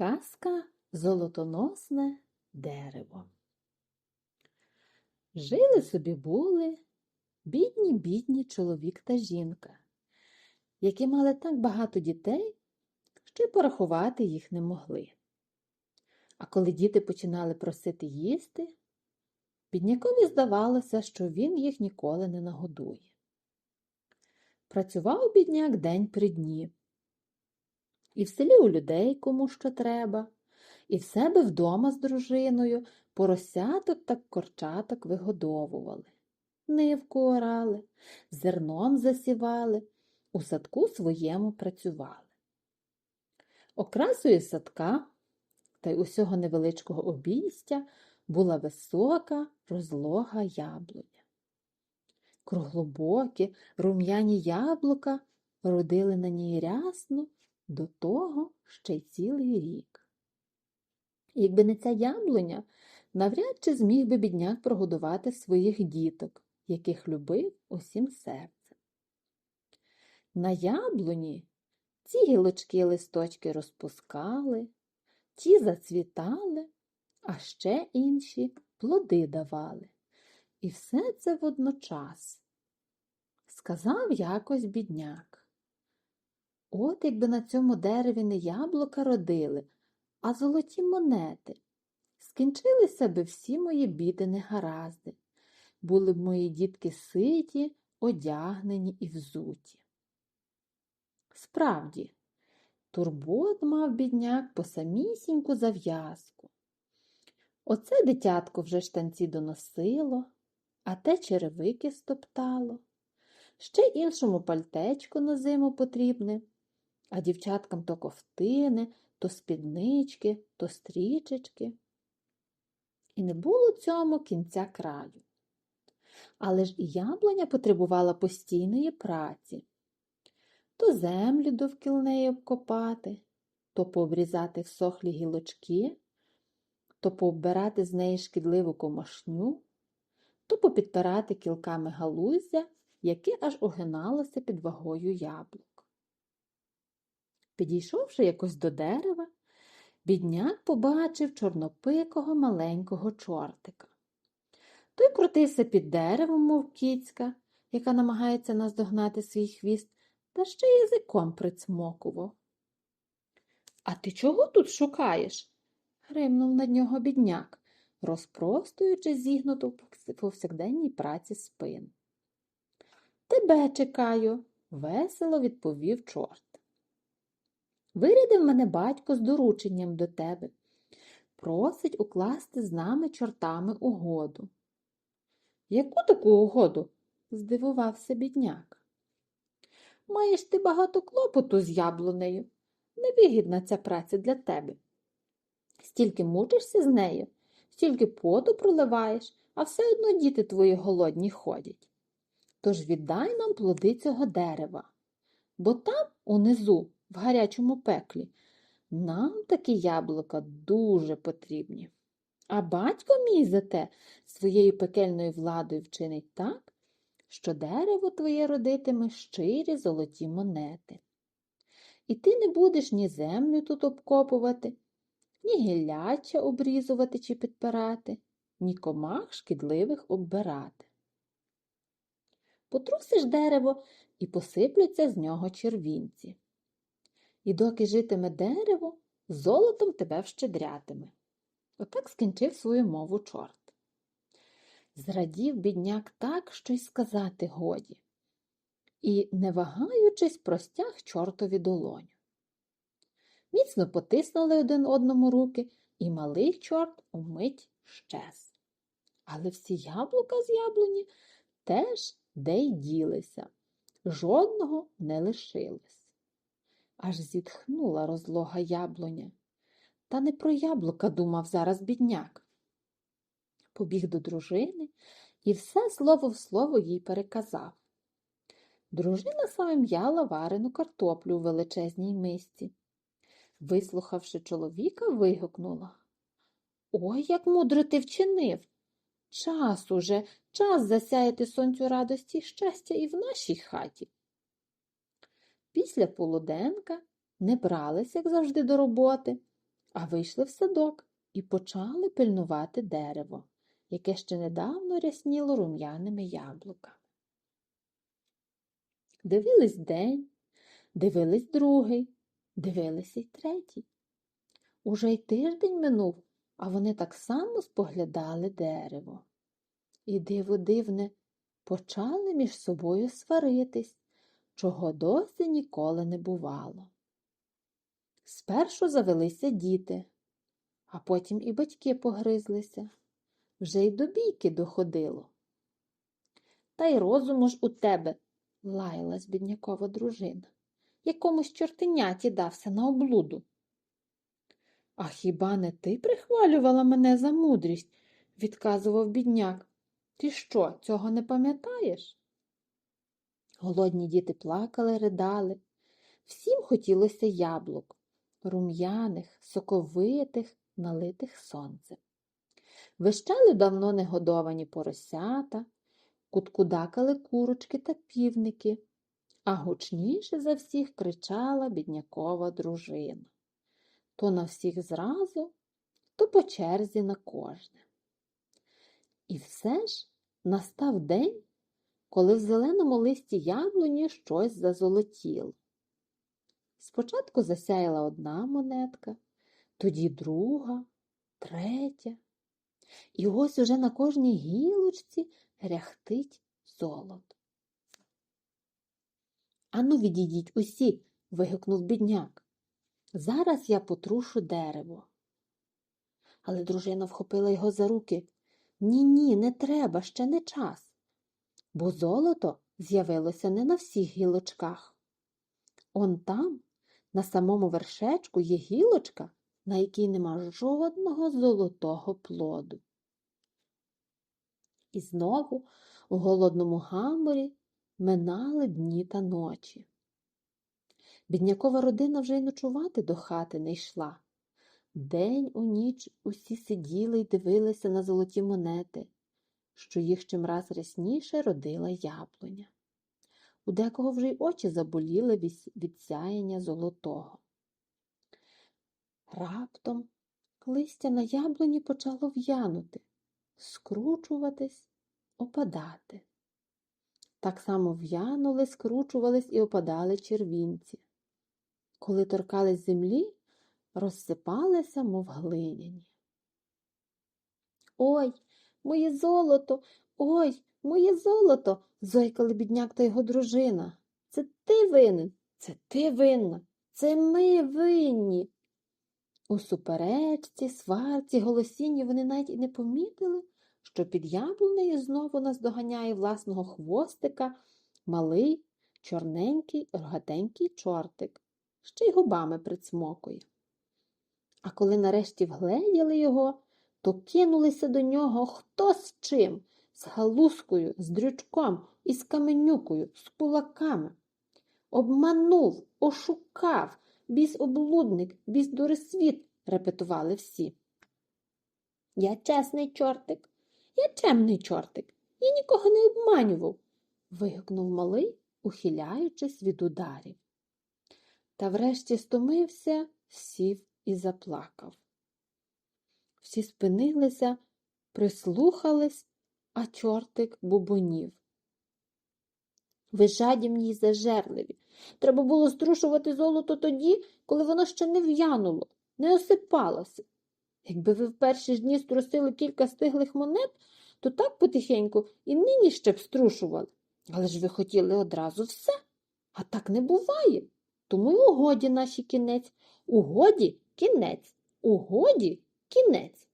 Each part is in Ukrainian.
Казка Золотоносне дерево. Жили собі були бідні бідні чоловік та жінка, які мали так багато дітей, що й порахувати їх не могли. А коли діти починали просити їсти, біднякові здавалося, що він їх ніколи не нагодує. Працював бідняк день при дні. І в селі у людей кому що треба, і в себе вдома з дружиною поросяток та корчаток вигодовували, нивку орали, зерном засівали, у садку своєму працювали. Окрасою садка та й усього невеличкого обійстя була висока розлога яблуня. Круглобокі, рум'яні яблука родили на ній рясно, до того ще й цілий рік. Якби не ця яблуня, навряд чи зміг би бідняк прогодувати своїх діток, яких любив усім серцем. На яблуні ці гілочки листочки розпускали, ті зацвітали, а ще інші плоди давали. І все це водночас. Сказав якось бідняк. От якби на цьому дереві не яблука родили, а золоті монети. Скінчилися би всі мої біди негаразди. Були б мої дітки ситі, одягнені і взуті. Справді, турбот мав бідняк по самісіньку зав'язку. Оце дитятко вже штанці доносило, а те черевики стоптало. Ще іншому пальтечко на зиму потрібне, а дівчаткам то ковтини, то спіднички, то стрічечки. І не було цьому кінця краю. Але ж і яблуня потребувала постійної праці то землю довкіл неї обкопати, то пообрізати всохлі гілочки, то пооббирати з неї шкідливу комашню, то попідпирати кілками галуздя, яке аж огиналося під вагою яблук. Підійшовши якось до дерева, бідняк побачив чорнопикого маленького чортика. Той крутився під деревом, мов кіцька, яка намагається наздогнати свій хвіст, та ще язиком прицмокував. А ти чого тут шукаєш? гримнув над нього бідняк, розпростуючи зігнуту повсякденній праці спину. Тебе чекаю, весело відповів чорт. Вирядив мене батько з дорученням до тебе. Просить укласти з нами чортами угоду. Яку таку угоду? здивувався бідняк. Маєш ти багато клопоту з яблунею. Невигідна ця праця для тебе. Стільки мучишся з нею, стільки поту проливаєш, а все одно діти твої голодні ходять. Тож віддай нам плоди цього дерева, бо там, унизу, в гарячому пеклі, нам такі яблука дуже потрібні. А батько мій зате своєю пекельною владою вчинить так, що дерево твоє родитиме щирі золоті монети. І ти не будеш ні землю тут обкопувати, ні гілляча обрізувати чи підпирати, ні комах шкідливих оббирати. Потрусиш дерево і посиплються з нього червінці. І доки житиме дерево, золотом тебе вщедрятиме. Отак скінчив свою мову чорт. Зрадів бідняк так, що й сказати годі, і, не вагаючись, простяг чортові долоню. Міцно потиснули один одному руки, і малий чорт умить щез. Але всі яблука з яблуні теж де й ділися, жодного не лишилось. Аж зітхнула розлога яблуня. Та не про яблука думав зараз бідняк. Побіг до дружини і все слово в слово їй переказав. Дружина саме м'яла варену картоплю у величезній мисці. Вислухавши чоловіка, вигукнула Ой, як мудро ти вчинив! Час уже, час засяяти сонцю радості й щастя і в нашій хаті. Після полуденка не брались, як завжди, до роботи, а вийшли в садок і почали пильнувати дерево, яке ще недавно рясніло рум'яними яблуками. Дивились день, дивились другий, дивилися й третій. Уже й тиждень минув, а вони так само споглядали дерево. І диво дивне, почали між собою сваритись, чого досі ніколи не бувало. Спершу завелися діти, а потім і батьки погризлися. Вже й до бійки доходило. Та й розуму ж у тебе, лаялась біднякова дружина, якомусь чортеняті дався на облуду. А хіба не ти прихвалювала мене за мудрість? відказував бідняк. Ти що, цього не пам'ятаєш? Голодні діти плакали, ридали. Всім хотілося яблук, рум'яних, соковитих, налитих сонцем. Вищали давно негодовані поросята, куткудакали курочки та півники, а гучніше за всіх кричала біднякова дружина. То на всіх зразу, то по черзі на кожне. І все ж настав день, коли в зеленому листі яблуні щось зазолотіло. Спочатку засяяла одна монетка, тоді друга, третя. І ось уже на кожній гілочці ряхтить золото. Ану, відійдіть усі, вигукнув бідняк. Зараз я потрушу дерево. Але дружина вхопила його за руки. Ні, ні, не треба, ще не час. Бо золото з'явилося не на всіх гілочках. Он там, на самому вершечку, є гілочка, на якій нема жодного золотого плоду. І знову у голодному гаморі минали дні та ночі. Біднякова родина вже й ночувати до хати не йшла. День у ніч усі сиділи й дивилися на золоті монети, що їх чимраз рясніше родила яблуня. У декого вже й очі заболіли від сяєння золотого. Раптом листя на яблуні почало в'янути, скручуватись, опадати. Так само в'янули, скручувались і опадали червінці. Коли торкались землі, розсипалися, мов глиняні. Ой, моє золото, ой, моє золото, зойкали бідняк та його дружина. Це ти винен, це ти винна, це ми винні. У суперечці, сварці, голосінні вони навіть і не помітили, що під яблунею знову наздоганяє власного хвостика малий, чорненький, рогатенький чортик, ще й губами прицмокує. А коли нарешті вгледіли його, то кинулися до нього хто з чим, з галузкою, з дрючком, із каменюкою, з кулаками. Обманув, ошукав, біс облудник, біс дурисвіт, репетували всі. Я чесний чортик, я чемний чортик, я нікого не обманював, вигукнув малий, ухиляючись від ударів. Та врешті стомився, сів і заплакав. Всі спинилися, прислухались, а чортик бубонів. Ви жадібні й зажерливі. Треба було струшувати золото тоді, коли воно ще не в'януло, не осипалося. Якби ви в перші ж дні струсили кілька стиглих монет, то так потихеньку і нині ще б струшували. Але ж ви хотіли одразу все, а так не буває. Тому й угоді наші кінець, угоді кінець, угоді кінець.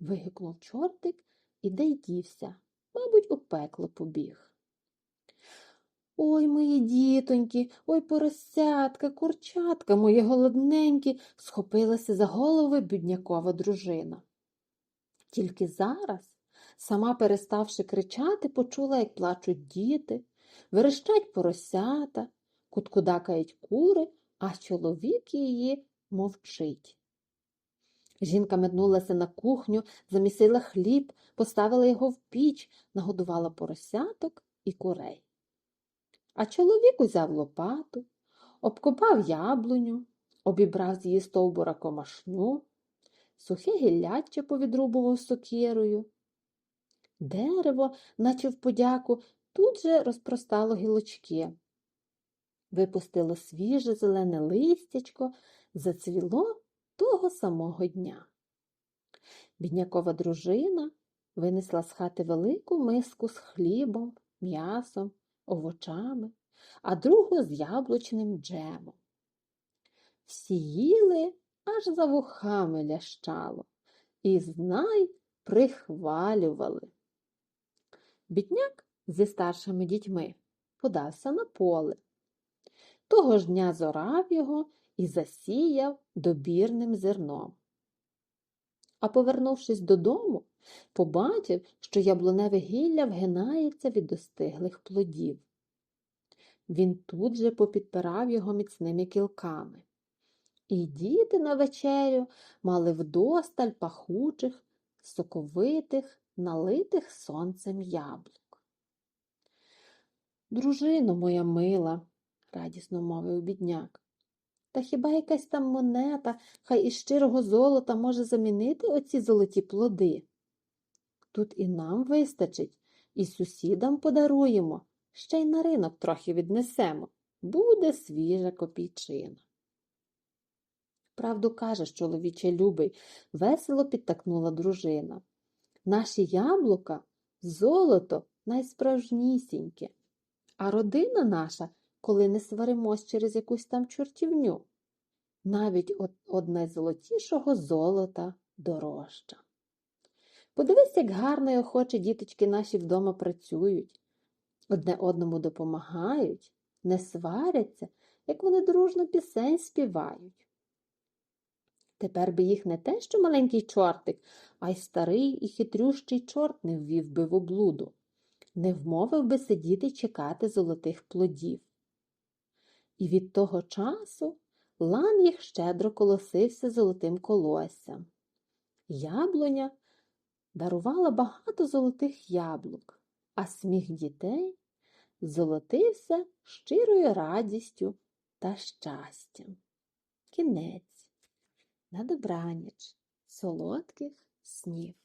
Вигукнув чортик і де й дівся, мабуть, у пекло побіг. Ой, мої дітоньки, ой поросятка, курчатка, мої голодненькі, схопилася за голови біднякова дружина. Тільки зараз, сама переставши кричати, почула, як плачуть діти, верещать поросята, куткудакають кури, а чоловік її мовчить. Жінка метнулася на кухню, замісила хліб, поставила його в піч, нагодувала поросяток і курей. А чоловік узяв лопату, обкопав яблуню, обібрав з її стовбура комашню, сухе гілляче повідрубував сокирою. Дерево, наче в подяку, тут же розпростало гілочки. Випустило свіже зелене листячко, зацвіло того самого дня. Біднякова дружина винесла з хати велику миску з хлібом, м'ясом, овочами, а другу з яблучним джемом. Всі їли, аж за вухами лящало, і знай прихвалювали. Бідняк зі старшими дітьми подався на поле. Того ж дня зорав його і засіяв добірним зерном. А повернувшись додому, побачив, що яблуневе гілля вгинається від достиглих плодів. Він тут же попідпирав його міцними кілками. І діти на вечерю мали вдосталь пахучих, соковитих, налитих сонцем яблук. Дружино моя мила, радісно мовив бідняк, та хіба якась там монета, хай із щирого золота може замінити оці золоті плоди? Тут і нам вистачить, і сусідам подаруємо, ще й на ринок трохи віднесемо. Буде свіжа копійчина. Правду кажеш, чоловіче любий, весело підтакнула дружина. Наші яблука золото найсправжнісіньке, а родина наша, коли не сваримось через якусь там чортівню, навіть од, найзолотішого золота дорожча. Подивись, як гарно і охоче діточки наші вдома працюють, одне одному допомагають, не сваряться, як вони дружно пісень співають. Тепер би їх не те, що маленький чортик, а й старий і хитрющий чорт не ввів би в облуду, не вмовив би сидіти чекати золотих плодів. І від того часу лан їх щедро колосився золотим колоссям. Яблуня дарувала багато золотих яблук, а сміх дітей золотився щирою радістю та щастям. Кінець. На добраніч, солодких снів.